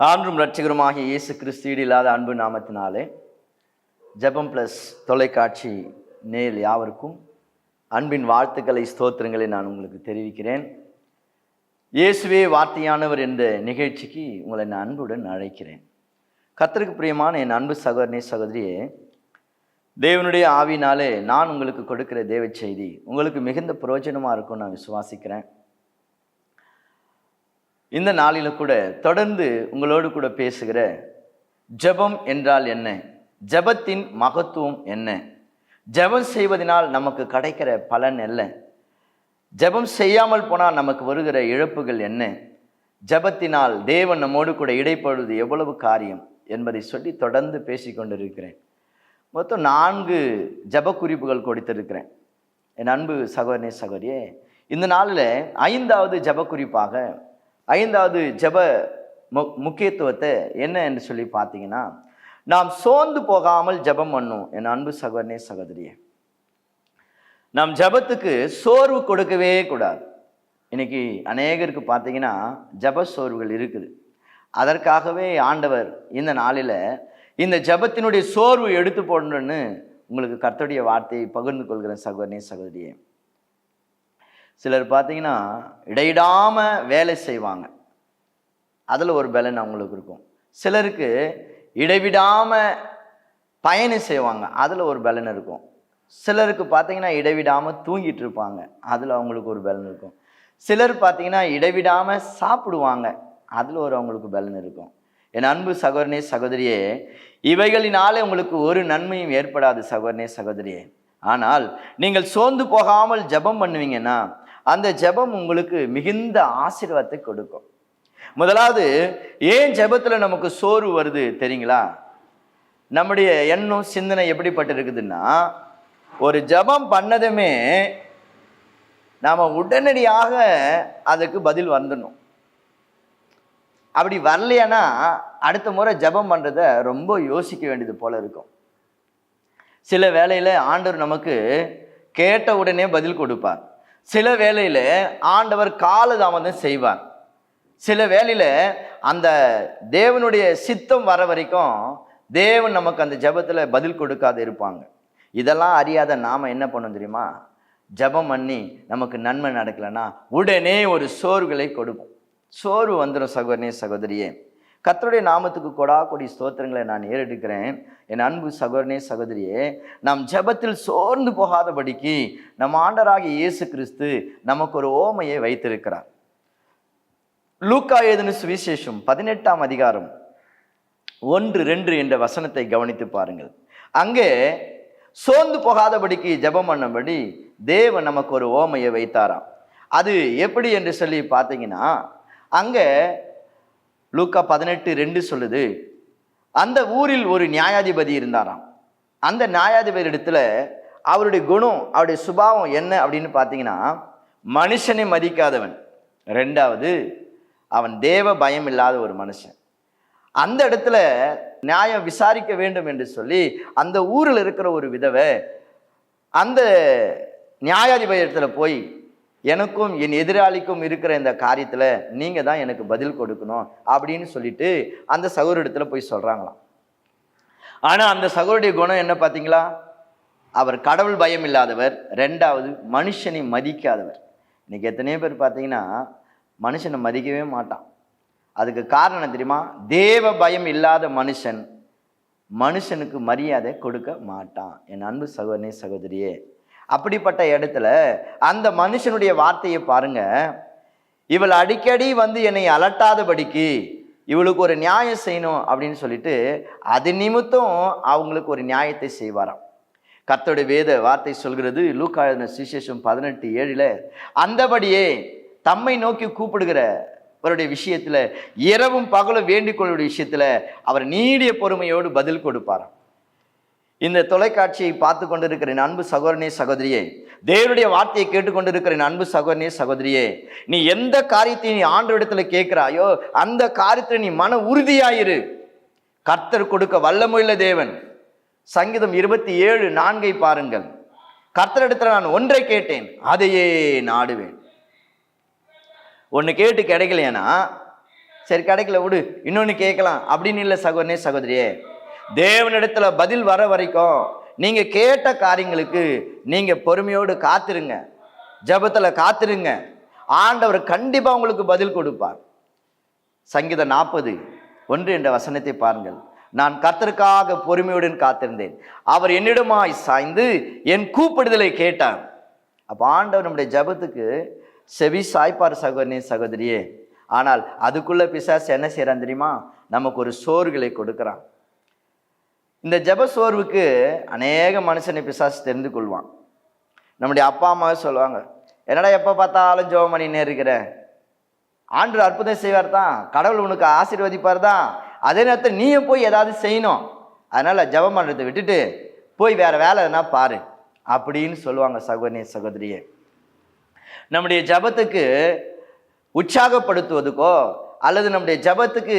ஆன்றும் இரட்சகருமாகிய இயேசு கிறிஸ்து இல்லாத அன்பு நாமத்தினாலே ஜெபம் ப்ளஸ் தொலைக்காட்சி நேல் யாவருக்கும் அன்பின் வாழ்த்துக்களை ஸ்தோத்திரங்களை நான் உங்களுக்கு தெரிவிக்கிறேன். இயேசுவே வார்த்தையானவர் என்ற நிகழ்ச்சிக்கு உங்களை நான் அன்புடன் அழைக்கிறேன். கத்தருக்கு பிரியமான என் அன்பு சகோதரனே சகோதரியே தேவனுடைய ஆவினாலே நான் உங்களுக்கு கொடுக்கிற தேவ செய்தி உங்களுக்கு மிகுந்த பிரயோஜனமாக இருக்கும் நான் விசுவாசிக்கிறேன். இந்த நாளில கூட தொடர்ந்து உங்களோடு கூட பேசுகிற ஜெபம் என்றால் என்ன? ஜெபத்தின் மகத்துவம் என்ன? ஜெபம் செய்வதனால் நமக்கு கிடைக்கிற பலன் என்ன? ஜெபம் செய்யாமல் போனால் நமக்கு வருகிற இழப்புகள் என்ன? ஜெபத்தினால் தேவன் நம்மோடு கூட இடைப்படுவது எவ்வளவு காரியம் என்பதை சொல்லி தொடர்ந்து பேசிக்கொண்டிருக்கிறேன் மொத்தம் நான்கு ஜெப குறிப்புகள் கொடுத்திருக்கிறேன். என் அன்பு சகோதரனே சகோதரியே இந்த நாளில் ஐந்தாவது ஜெப குறிப்பாக ஐந்தாவது ஜெப மு முக்கியத்துவத்தை என்ன என்று சொல்லி பார்த்தீங்கன்னா நாம் சோர்ந்து போகாமல் ஜெபம் பண்ணும் என் அன்பு சகோதரனே சகோதரியே. நாம் ஜெபத்துக்கு சோர்வு கொடுக்கவே கூடாது. இன்னைக்கு அநேகருக்கு பார்த்தீங்கன்னா ஜெப சோர்வுகள் இருக்குது. அதற்காகவே ஆண்டவர் இந்த நாளில் இந்த ஜெபத்தினுடைய சோர்வு எடுத்து போடணும்னு உங்களுக்கு கர்த்தருடைய வார்த்தையை பகிர்ந்து கொள்கிறேன் சகோதரனே சகோதரியே. சிலர் பார்த்தீங்கன்னா இடையிடாமல் வேலை செய்வாங்க. அதில் ஒரு பலன் அவங்களுக்கு இருக்கும். சிலருக்கு இடைவிடாமல் பயணம் செய்வாங்க. அதில் ஒரு பலன் இருக்கும். சிலருக்கு பார்த்தீங்கன்னா இடைவிடாமல் தூங்கிட்டு இருப்பாங்க. அதில் அவங்களுக்கு ஒரு பலன் இருக்கும். சிலர் பார்த்தீங்கன்னா இடைவிடாமல் சாப்பிடுவாங்க. அதில் ஒரு அவங்களுக்கு பலன் இருக்கும். என் அன்பு சகோதரனே சகோதரியே இவைகளினாலே உங்களுக்கு ஒரு நன்மையும் ஏற்படாது சகோதரனே சகோதரியே. ஆனால் நீங்கள் சோர்ந்து போகாமல் ஜெபம் பண்ணுவீங்கன்னா அந்த ஜெபம் உங்களுக்கு மிகுந்த ஆசீர்வாதத்தை கொடுக்கும். முதலாவது ஏன் ஜெபத்தில் நமக்கு சோர்வு வருது தெரியுங்களா? நம்முடைய எண்ணம் சிந்தனை எப்படிப்பட்டு இருக்குதுன்னா ஒரு ஜெபம் பண்ணதுமே நாம் உடனடியாக அதுக்கு பதில் வந்துடணும். அப்படி வரலையானா அடுத்த முறை ஜெபம் பண்ணுறத ரொம்ப யோசிக்க வேண்டியது போல இருக்கும். சில வேளையில் ஆண்டவர் நமக்கு கேட்ட உடனே பதில் கொடுப்பார். சில வேளையில் ஆண்டவர் காலதாமதம் செய்வார். சில வேளையில் அந்த தேவனுடைய சித்தம் வர வரைக்கும் தேவன் நமக்கு அந்த ஜெபத்தில் பதில் கொடுக்காது இருப்பாங்க. இதெல்லாம் அறியாத நாம் என்ன பண்ணோம் தெரியுமா? ஜெபம் பண்ணி நமக்கு நன்மை நடக்கலைன்னா உடனே ஒரு சோர்வுகளை கொடுக்கும் சோர்வு வந்துடும் சகோதரனே சகோதரியே. கத்தருடைய நாமத்துக்கு கொடா கொடி ஸ்தோத்திரங்களை நான் ஏறெடுக்கிறேன். என் அன்பு சகோதரனே சகோதரியே நாம் ஜெபத்தில் சோர்ந்து போகாதபடிக்கு நம் ஆண்டராகிய இயேசு கிறிஸ்து நமக்கு ஒரு ஓமையை வைத்திருக்கிறார். லூக்கா ஏதுன்னு சுவிசேஷம் பதினெட்டாம் அதிகாரம் ஒன்று ரெண்டு என்ற வசனத்தை கவனித்து பாருங்கள். அங்கே சோர்ந்து போகாதபடிக்கு ஜெபம் பண்ணபடி தேவன் நமக்கு ஒரு ஓமையை வைத்தாராம். அது எப்படி என்று சொல்லி பார்த்தீங்கன்னா அங்கே லூக்கா பதினெட்டு ரெண்டு சொல்லுது அந்த ஊரில் ஒரு நியாயாதிபதி இருந்தாராம். அந்த நியாயாதிபதி இடத்துல அவருடைய குணம் அவருடைய சுபாவம் என்ன அப்படின்னு பார்த்தீங்கன்னா மனுஷனை மதிக்காதவன். ரெண்டாவது அவன் தேவ பயம் இல்லாத ஒரு மனுஷன். அந்த இடத்துல நியாயம் விசாரிக்க வேண்டும் என்று சொல்லி அந்த ஊரில் இருக்கிற ஒரு விதவை அந்த நியாயாதிபதி இடத்துல போய் எனக்கும் என் எதிராளிக்கும் இருக்கிற இந்த காரியத்தில் நீங்கள் தான் எனக்கு பதில் கொடுக்கணும் அப்படின்னு சொல்லிட்டு அந்த சகோரிடத்தில் போய் சொல்கிறாங்களாம் ஆனால் அந்த சகோருடைய குணம் என்ன பார்த்தீங்களா அவர் கடவுள் பயம் இல்லாதவர் ரெண்டாவது மனுஷனை மதிக்காதவர். இன்றைக்கி எத்தனையோ பேர் பார்த்தீங்கன்னா மனுஷனை மதிக்கவே மாட்டான். அதுக்கு காரணம் என்ன தெரியுமா? தேவ பயம் இல்லாத மனுஷன் மனுஷனுக்கு மரியாதை கொடுக்க மாட்டான். என் அன்பு சகோதரனே சகோதரியே அப்படிப்பட்ட இடத்துல அந்த மனுஷனுடைய வார்த்தையை பாருங்க. இவள் அடிக்கடி வந்து என்னை அலட்டாதபடிக்கு இவளுக்கு ஒரு நியாயம் செய்யணும் அப்படின்னு சொல்லிட்டு அது நிமித்தம் அவங்களுக்கு ஒரு நியாயத்தை செய்வாராம். கர்த்தருடைய வேத வார்த்தை சொல்கிறது லூக்காயின சுசேஷம் பதினெட்டு ஏழில் அந்தபடியே தம்மை நோக்கி கூப்பிடுகிற அவருடைய விஷயத்தில் இரவும் பகலும் வேண்டிக் கொள்ளுடைய விஷயத்தில் அவர் நீடிய பொறுமையோடு பதில் கொடுப்பாராம். இந்த தொலைக்காட்சியை பார்த்து கொண்டிருக்கிறேன் அன்பு சகோதரனே சகோதரியே. தேவனுடைய வார்த்தையை கேட்டுக்கொண்டிருக்கிறேன் அன்பு சகோதரனே சகோதரியே. நீ எந்த காரியத்தை நீ ஆண்டு இடத்துல கேட்கிறாயோ அந்த காரியத்தில் நீ மன உறுதியாயிரு. கர்த்தர் கொடுக்க வல்லமுள்ள தேவன். சங்கீதம் இருபத்தி ஏழு நான்கை பாருங்கள். கர்த்தரிடத்துல நான் ஒன்றை கேட்டேன் அதையே நாடுவேன். ஒன்று கேட்டு கிடைக்கலையானா? சரி கிடைக்கல விடு. இன்னொன்று கேட்கலாம். அப்படின்னு இல்லை சகோதரனே சகோதரியே. தேவனிடத்துல பதில் வர வரைக்கும் நீங்க கேட்ட காரியங்களுக்கு நீங்க பொறுமையோடு காத்திருங்க. ஜபத்துல காத்திருங்க. ஆண்டவர் கண்டிப்பா உங்களுக்கு பதில் கொடுப்பார். சங்கீதம் நாற்பது ஒன்று என்ற வசனத்தை பாருங்கள். நான் கத்தருக்காக பொறுமையுடன் காத்திருந்தேன். அவர் என்னிடமாய் சாய்ந்து என் கூப்பிடுதலை கேட்டார். அப்போ ஆண்டவர் நம்முடைய ஜெபத்துக்கு செவி சாய்ப்பார் சகோதரனே சகோதரியே. ஆனால் அதுக்குள்ள பிசாசு என்ன செய்கிறான் தெரியுமா? நமக்கு ஒரு சோறுகளை கொடுக்குறான். இந்த ஜெப சோர்வுக்கு அநேக மனுஷனை பிசாசு தெரிந்து கொள்வான். நம்முடைய அப்பா அம்மாவே சொல்லுவாங்க என்னடா எப்போ பார்த்தாலும் ஜெபம் பண்ணினே இருக்கிற? ஆண்டு அற்புதம் செய்வார் தான் கடவுள் உனக்கு ஆசீர்வதிப்பார் தான் அதே நேரத்தில் நீயும் போய் ஏதாவது செய்யணும். அதனால் ஜெபம் பண்ணுறதை விட்டுட்டு போய் வேறு வேலை எதுனா பாரு அப்படின்னு சொல்லுவாங்க சகோதரி சகோதரியே. நம்முடைய ஜெபத்துக்கு உற்சாகப்படுத்துவதுக்கோ அல்லது நம்முடைய ஜெபத்துக்கு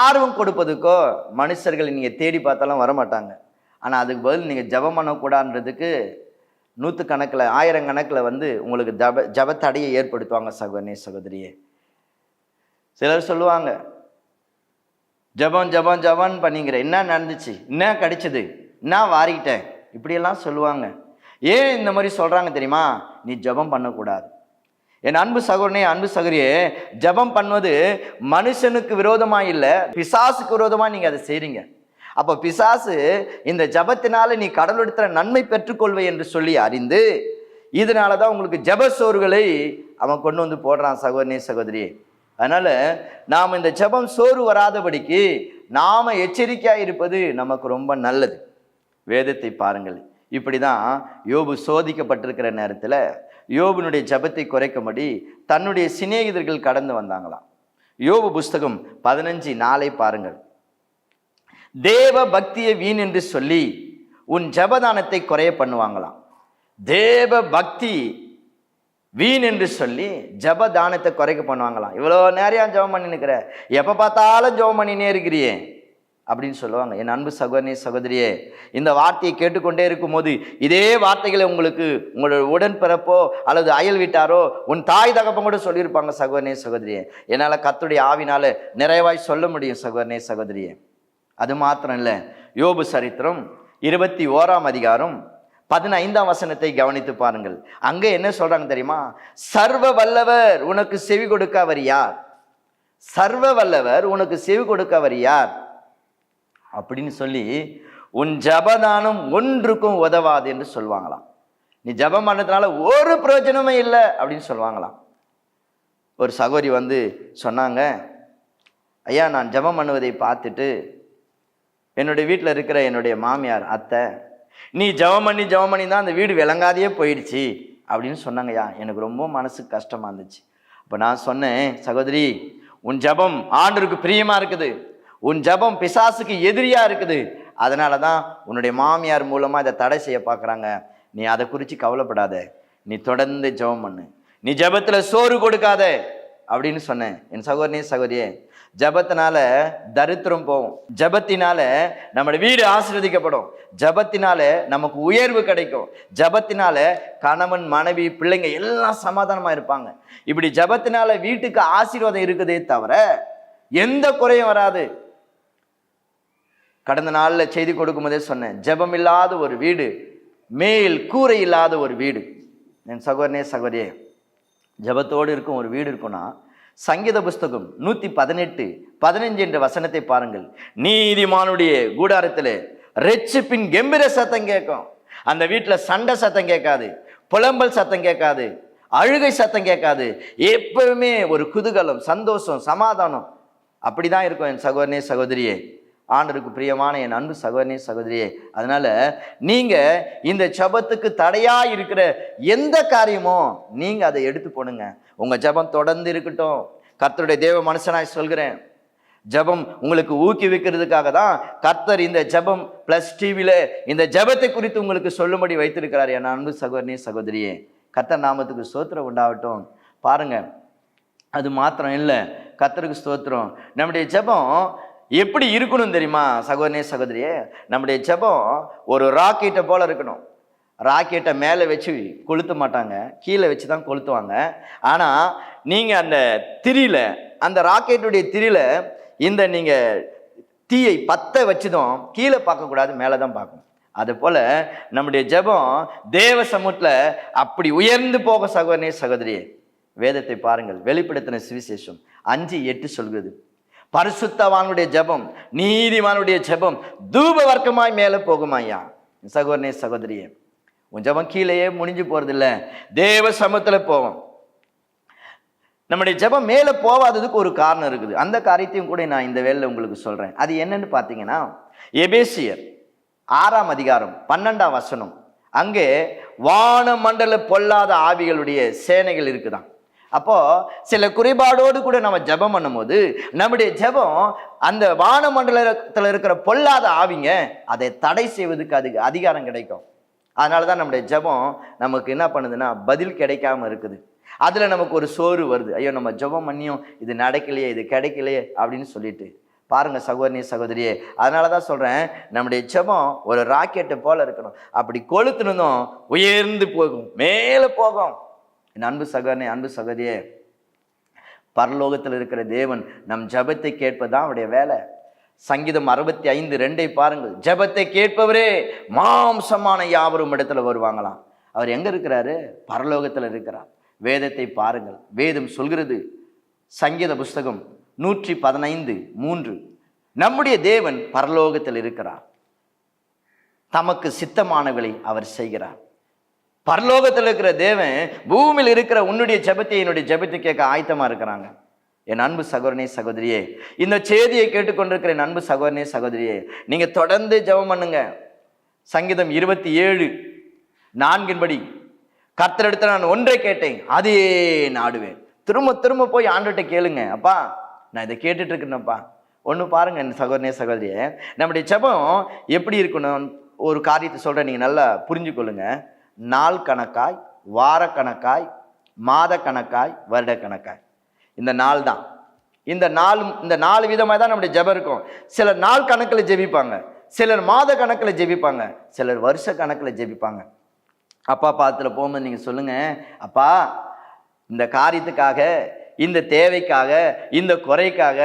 ஆர்வம் கொடுப்பதுக்கோ மனுஷர்களை நீங்கள் தேடி பார்த்தாலும் வரமாட்டாங்க. ஆனால் அதுக்கு பதில் நீங்கள் ஜெபம் பண்ணக்கூடாதுன்றதுக்கு நூற்றுக்கணக்கில் ஆயிரக்கணக்கில் வந்து உங்களுக்கு ஜப ஜபத்தடையை ஏற்படுத்துவாங்க சகோதரி சகோதரியே. சிலர் சொல்லுவாங்க ஜபம் ஜபம் ஜபம் பண்ணிங்கிற என்ன நடந்துச்சு? என்ன கிடைச்சது? என்ன வாரிக்கிட்டேன் இப்படியெல்லாம் சொல்லுவாங்க. ஏன் இந்த மாதிரி சொல்கிறாங்க தெரியுமா? நீ ஜபம் பண்ணக்கூடாது. என் அன்பு சகோதரனே அன்பு சகோதரியே ஜபம் பண்ணுவது மனுஷனுக்கு விரோதமாக இல்லை பிசாசுக்கு விரோதமாக நீங்கள் அதை செய்கிறீங்க அப்போ பிசாசு இந்த ஜபத்தினால நீ கடவுளிடத்தில் நன்மை பெற்றுக்கொள்வை என்று சொல்லி அறிந்து இதனால தான் உங்களுக்கு ஜப சோறுகளை அவன் கொண்டு வந்து போடுறான் சகோதரனே சகோதரி அதனால் நாம் இந்த ஜெபம் சோறு வராதபடிக்கு நாம் எச்சரிக்கையாக இருப்பது நமக்கு ரொம்ப நல்லது. வேதத்தை பாருங்கள். இப்படி தான் யோபு சோதிக்கப்பட்டிருக்கிற நேரத்தில் யோபனுடைய ஜெபத்தை குறைக்கும்படி தன்னுடைய சிநேகிதர்கள் கடந்து வந்தாங்களாம். யோபு புஸ்தகம் பதினஞ்சு நாளை பாருங்கள். தேவ பக்தியை வீண் என்று சொல்லி உன் ஜபதானத்தை குறைய பண்ணுவாங்களாம். தேவ பக்தி வீண் என்று சொல்லி ஜப தானத்தை குறைக்க பண்ணுவாங்களாம். இவ்வளோ நேரம் ஜெபம் பண்ணி நிற்கிற எப்போ பார்த்தாலும் ஜெபம் பண்ணினே இருக்கிறியே. அப்படின்னு சொல்லுவாங்க. என் அன்பு சகோதரி சகோதரியே இந்த வார்த்தையை கேட்டுக்கொண்டே இருக்கும்போது இதே வார்த்தைகளை உங்களுக்கு உங்களோட உடன்பிறப்போ அல்லது அயல் வீட்டாரோ உன் தாய் தகப்பன் கூட சொல்லியிருப்பாங்க சகோதரனே சகோதரியே. என்னால் கத்துடைய ஆவினால நிறைவாய் சொல்ல முடியும் சகோதரனே சகோதரியே. அது மாத்திரம் இல்லை. யோபு சரித்திரம் இருபத்தி ஓராம் அதிகாரம் பதினைந்தாம் வசனத்தை கவனித்து பாருங்கள். அங்கே என்ன சொல்றாங்க தெரியுமா? சர்வ வல்லவர் உனக்கு செவி கொடுக்க அவர் யார்? சர்வ வல்லவர் உனக்கு செவி கொடுக்க அவர் யார்? அப்படின்னு சொல்லி உன் ஜபதானம் ஒன்றுக்கும் உதவாது என்று சொல்லுவாங்களாம். நீ ஜபம் பண்ணதுனால ஒரு பிரயோஜனமே இல்லை அப்படின்னு சொல்லுவாங்களாம். ஒரு சகோதரி வந்து சொன்னாங்க ஐயா நான் ஜெபம் பண்ணுவதை பார்த்துட்டு என்னுடைய வீட்டில் இருக்கிற என்னுடைய மாமியார் அத்தை நீ ஜெபம் பண்ணி ஜெபம் பண்ணி தான் அந்த வீடு விளங்காதையே போயிடுச்சு அப்படின்னு சொன்னாங்கய்யா எனக்கு ரொம்ப மனசு கஷ்டமாக இருந்துச்சு. அப்போ நான் சொன்னேன் சகோதரி உன் ஜெபம் ஆண்டருக்கு பிரியமாக இருக்குது. உன் ஜெபம் பிசாசுக்கு எதிரியாக இருக்குது. அதனால தான் உன்னுடைய மாமியார் மூலமாக இதை தடை செய்ய பார்க்குறாங்க. நீ அதை குறித்து கவலைப்படாத. நீ தொடர்ந்து ஜெபம் பண்ணு. நீ ஜெபத்தில் சோறு கொடுக்காத அப்படின்னு சொன்னேன். என் சகோதரனே சகோதரியே ஜபத்தினால தரித்திரம் போகும். ஜபத்தினால நம்மளோட வீடு ஆசீர்வதிக்கப்படும். ஜபத்தினால நமக்கு உயர்வு கிடைக்கும். ஜபத்தினால கணவன் மனைவி பிள்ளைங்க எல்லாம் சமாதானமாக இருப்பாங்க. இப்படி ஜபத்தினால வீட்டுக்கு ஆசீர்வாதம் இருக்குதே தவிர எந்த குறையும் வராது. கடந்த நாளில் செய்தி கொடுக்கும்போதே சொன்னேன் ஜபம் இல்லாத ஒரு வீடு மேல் கூரை இல்லாத ஒரு வீடு. என் சகோதரனே சகோதரியே ஜெபத்தோடு இருக்கும் ஒரு வீடு இருக்குன்னா சங்கீத புஸ்தகம் நூற்றி பதினெட்டு பதினஞ்சு என்ற வசனத்தை பாருங்கள். நீதிமானுடைய கூடாரத்தில் ரெச்சிப்பின் கெம்பிர சத்தம் கேட்கும். அந்த வீட்டில் சண்டை சத்தம் கேட்காது புலம்பல் சத்தம் கேட்காது அழுகை சத்தம் கேட்காது. எப்பவுமே ஒரு குதூகலம் சந்தோஷம் சமாதானம். அப்படிதான் இருக்கும் என் சகோதரனே சகோதரியே. ஆண்டருக்கு பிரியமான என் அன்பு சகோதரனே சகோதரியே அதனால நீங்க இந்த ஜபத்துக்கு தடையா இருக்கிற எந்த காரியமோ நீங்க அதை எடுத்து போடுங்க. உங்க ஜபம் தொடர்ந்து இருக்கட்டும். கர்த்தருடைய தேவ மனுஷனாய் சொல்கிறேன். ஜெபம் உங்களுக்கு ஊக்குவிக்கிறதுக்காக தான் கர்த்தர் இந்த ஜெபம் ப்ளஸ் டிவியில இந்த ஜெபத்தை குறித்து உங்களுக்கு சொல்லும்படி வைத்திருக்கிறார் என் அன்பு சகோதரனே சகோதரியே. கர்த்தர் நாமத்துக்கு ஸ்தோத்திரம் உண்டாகட்டும். பாருங்க. அது மாத்திரம் இல்லை. கர்த்தருக்கு ஸ்தோத்திரம். நம்முடைய ஜெபம் எப்படி இருக்கணும் தெரியுமா சகோதரனே சகோதரியே? நம்முடைய ஜெபம் ஒரு ராக்கெட்டை போல் இருக்கணும். ராக்கெட்டை மேலே வச்சு கொளுத்த மாட்டாங்க. கீழே வச்சு தான் கொளுத்துவாங்க. ஆனால் நீங்கள் அந்த திரியில் அந்த ராக்கெட்டுடைய திரியில் இந்த நீங்கள் தீயை பற்ற வச்சதும் கீழே பார்க்கக்கூடாது மேலே தான் பார்க்கணும். அதுபோல் நம்முடைய ஜெபம் தேவ சமூகத்தில் அப்படி உயர்ந்து போக சகோதரனே சகோதரியே. வேதத்தை பாருங்கள். வெளிப்படுத்தின சுவிசேஷம் அஞ்சு எட்டு சொல்கிறது. பரிசுத்தவானுடைய ஜெபம் நீதிமானுடைய ஜெபம் தூப வர்க்கமாய் மேலே போகுமாய்யா? சகோதரனே சகோதரியே உன் ஜெபம் கீழேயே முடிஞ்சு போறதில்ல. தேவ சமத்துல போவோம். நம்முடைய ஜெபம் மேலே போவாததுக்கு ஒரு காரணம் இருக்குது. அந்த காரியத்தையும் கூட நான் இந்த வேலையில் உங்களுக்கு சொல்கிறேன் அது என்னன்னு பார்த்தீங்கன்னா எபேசியர் ஆறாம் அதிகாரம் பன்னெண்டாம் வசனம். அங்கே வானமண்டல பொல்லாத ஆவிகளுடைய சேனைகள் இருக்குதான் அப்போ சில குறைபாடோடு கூட நம்ம ஜெபம் பண்ணும்போது நம்முடைய ஜெபம் அந்த வானமண்டலத்தில் இருக்கிற பொல்லாத ஆவிங்க அதை தடை செய்வதுக்கு அதுக்கு அதிகாரம் கிடைக்கும். அதனால தான் நம்முடைய ஜெபம் நமக்கு என்ன பண்ணுதுன்னா பதில் கிடைக்காம இருக்குது. அதில் நமக்கு ஒரு சோறு வருது. ஐயோ நம்ம ஜெபம் பண்ணியும் இது நடக்கலையே இது கிடைக்கலையே அப்படின்னு சொல்லிட்டு. பாருங்க சகோதரி சகோதரியே அதனால தான் சொல்கிறேன் நம்முடைய ஜெபம் ஒரு ராக்கெட்டு போல இருக்கணும். அப்படி கொளுத்துனதும் உயர்ந்து போகும் மேலே போகும். என் அன்பு சகோதரனே அன்பு சகோதரியே பரலோகத்தில் இருக்கிற தேவன் நம் ஜெபத்தை கேட்பதுதான் அவருடைய வேலை? சங்கீதம் அறுபத்தி ஐந்து ரெண்டை பாருங்கள். ஜெபத்தை கேட்பவரே மாம்சமான யாவரும் இடத்துல வருவாங்களாம். அவர் எங்கே இருக்கிறாரு? பரலோகத்தில் இருக்கிறார். வேதத்தை பாருங்கள். வேதம் சொல்கிறது சங்கீத புஸ்தகம் நூற்றி பதினைந்து மூன்று. நம்முடைய தேவன் பரலோகத்தில் இருக்கிறார். தமக்கு சித்தமானவர்களை அவர் செய்கிறார். பரலோகத்தில் இருக்கிற தேவன் பூமியில் இருக்கிற உன்னுடைய ஜெபத்தை என்னுடைய ஜெபத்தை கேட்க ஆயத்தமாக இருக்கிறாங்க. என் அன்பு சகோதரனே சகோதரியே இந்த செய்தியை கேட்டுக்கொண்டிருக்கிற என் அன்பு சகோதரனே சகோதரியே நீங்கள் தொடர்ந்து ஜெபம் பண்ணுங்க. சங்கீதம் இருபத்தி ஏழு நான்கின்படி கர்த்தரிடத்துல நான் ஒன்றை கேட்டேன் அதே நாடுவேன். திரும்ப திரும்ப போய் ஆண்டுகிட்ட கேளுங்க. அப்பா நான் இதை கேட்டுட்டு இருக்கேனப்பா. ஒன்று பாருங்க என் சகோதரனே சகோதரியே. நம்முடைய ஜெபம் எப்படி இருக்கணும்? ஒரு காரியத்தை சொல்கிறேன் நீங்கள் நல்லா புரிஞ்சுக்கொள்ளுங்க. நாள் கணக்காய் வார கணக்காய் மாத கணக்காய் வருட கணக்காய். இந்த நாள் தான். இந்த நாலு இந்த நாலு விதமாக தான் நம்முடைய ஜபம் இருக்கும். சிலர் நாள் கணக்கில் ஜெபிப்பாங்க. சிலர் மாத கணக்கில் ஜெபிப்பாங்க. சிலர் வருஷ கணக்கில் ஜெபிப்பாங்க. அப்பா பாத்துல போகும்போது நீங்கள் சொல்லுங்க அப்பா இந்த காரியத்துக்காக இந்த தேவைக்காக இந்த குறைக்காக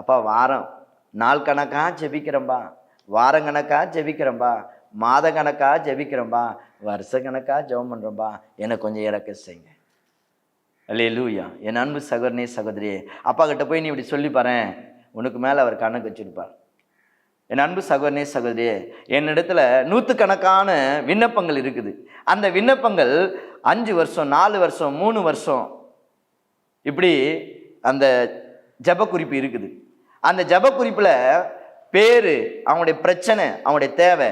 அப்பா வாரம் நாள் கணக்காக ஜெபிக்கிறேன்பா. வாரம் கணக்காக ஜெபிக்கிறேன்பா. மாத கணக்கா ஜபிக்கிறோம்பா வருஷ கணக்காக ஜெபம் பண்ணுறோம்பா எனக்கு கொஞ்சம் இறக்க செய்யுங்க. அல்லே லூயா என் அன்பு சகோதரனே சகோதரியே அப்பா கிட்ட போய் நீ இப்படி சொல்லி பாரேன். உனக்கு மேலே அவர் கணக்கு வச்சுருப்பார் என் அன்பு சகோதரனே சகோதரியே என்னிடத்துல நூற்றுக்கணக்கான விண்ணப்பங்கள் இருக்குது. அந்த விண்ணப்பங்கள் அஞ்சு வருஷம் நாலு வருஷம் மூணு வருஷம் இப்படி அந்த ஜப குறிப்பு இருக்குது. அந்த ஜப குறிப்பில் பேர் அவங்களுடைய பிரச்சனை அவங்களுடைய தேவை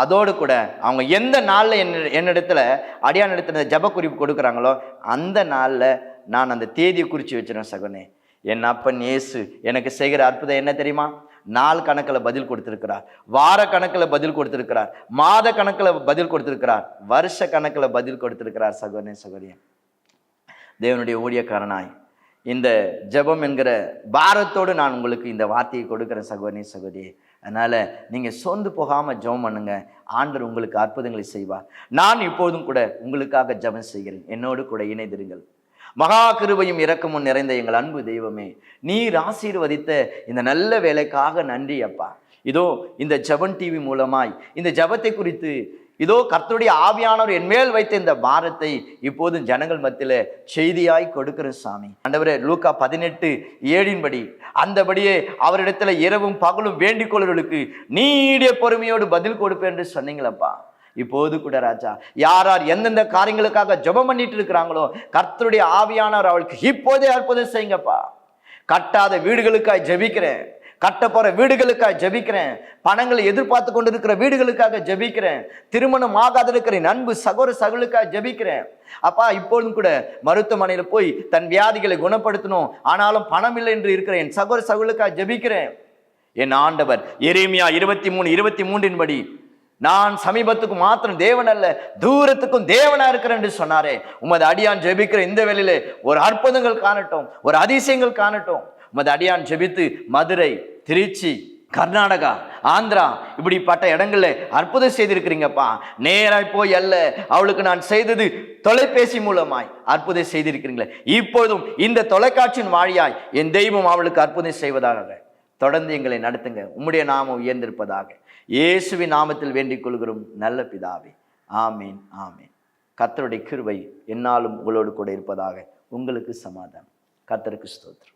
அதோடு கூட அவங்க எந்த நாளில் என்ன என்னிடத்துல அடியான இடத்துல ஜப குறிப்பு கொடுக்குறாங்களோ அந்த நாளில் நான் அந்த தேதியை குறித்து வச்சிருவேன் சகோனே என் அப்பன் இயேசு எனக்கு செய்கிற அற்புதம் என்ன தெரியுமா? நாள் கணக்கில் பதில் கொடுத்துருக்கிறார். வார கணக்கில் பதில் கொடுத்துருக்கிறார். மாத கணக்கில் பதில் கொடுத்துருக்கிறார். வருஷ கணக்கில் பதில் கொடுத்துருக்கிறார் சகோதரனே சகோதரியன் தேவனுடைய ஊழியக்காரனாய் இந்த ஜெபம் என்கிற பாரத்தோடு நான் உங்களுக்கு இந்த வார்த்தையை கொடுக்குறேன் சகோதரி சகோதரியே. அதனால் நீங்கள் சோர்ந்து போகாமல் ஜெபம் பண்ணுங்கள் ஆண்டர் உங்களுக்கு அற்புதங்களை செய்வார். நான் இப்போதும் கூட உங்களுக்காக ஜெபம் செய்கிறேன். என்னோடு கூட இணைந்திருங்கள். மகா கிருபையும் இரக்கமும் நிறைந்த எங்கள் அன்பு தெய்வமே நீர் ஆசீர்வதித்த இந்த நல்ல வேலைக்காக நன்றி அப்பா. இதோ இந்த ஜெபன் டிவி மூலமாய் இந்த ஜெபத்தை குறித்து இதோ கர்த்தருடைய ஆவியானவர் என்மேல் வைத்த இந்த பாரத்தை இப்போது ஜனங்கள் மத்தியில செய்தியாய் கொடுக்கிற சாமி. ஆண்டவரே லூக்கா பதினெட்டு ஏழின்படி அந்தபடியே அவரிடத்துல இரவும் பகலும் வேண்டிக் கொள்வர்களுக்கு நீடிய பொறுமையோடு பதில் கொடுப்பேன் என்று சொன்னீங்களப்பா. இப்போது கூட ராஜா யார் யார் எந்தெந்த காரியங்களுக்காக ஜெபம் பண்ணிட்டு இருக்கிறாங்களோ கர்த்தருடைய ஆவியானவர் அவளுக்கு இப்போதே அற்புதம் செய்யுங்கப்பா. கட்டாத வீடுகளுக்காய் ஜெபிக்கிறேன். கட்ட வீடுகளுக்காக ஜெபிக்கிறேன். பணங்களை எதிர்பார்த்து கொண்டு இருக்கிற வீடுகளுக்காக ஜெபிக்கிறேன். திருமணம் ஆகாத இருக்கிற என் அன்பு சகலுக்காக ஜெபிக்கிறேன். அப்பா இப்பொழுதும் கூட மருத்துவமனையில் போய் தன் வியாதிகளை குணப்படுத்தணும். ஆனாலும் பணம் இல்லை என்று இருக்கிற என் சகோர சகலுக்காக ஜெபிக்கிறேன். என் ஆண்டவர் எரேமியா இருபத்தி மூணு இருபத்தி மூன்றின் படி நான் சமீபத்துக்கு மாத்திரம் தேவன் அல்ல தூரத்துக்கும் தேவனா இருக்கிறேன் என்று சொன்னாரே. உமது அடியான் ஜெபிக்கிற இந்த வேலையில ஒரு அற்புதங்கள் காணட்டும் ஒரு அதிசயங்கள் காணட்டும். உமது அடியான் ஜெபித்து மதுரை திருச்சி கர்நாடகா ஆந்திரா இப்படிப்பட்ட இடங்கள்ல அற்புதம் செய்திருக்கிறீங்கப்பா. நேராய் போய் அல்ல அவளுக்கு நான் செய்தது தொலைபேசி மூலமாய் அற்புதம் செய்திருக்கிறீங்களே. இப்பொழுதும் இந்த தொலைக்காட்சியின் வாழியாய் என் தெய்வம் அவளுக்கு அற்புதம் செய்வதாக. தொடர்ந்து எங்களை நடத்துங்க. உம்முடைய நாமம் உயர்ந்திருப்பதாக. இயேசுவின் நாமத்தில் வேண்டிக் கொள்கிறோம். நல்ல பிதாவே. ஆமீன் ஆமீன். கத்தருடைய கிருவை என்னாலும் உங்களோடு கூட இருப்பதாக. உங்களுக்கு சமாதானம். கத்தருக்கு ஸ்தோத்திரம்.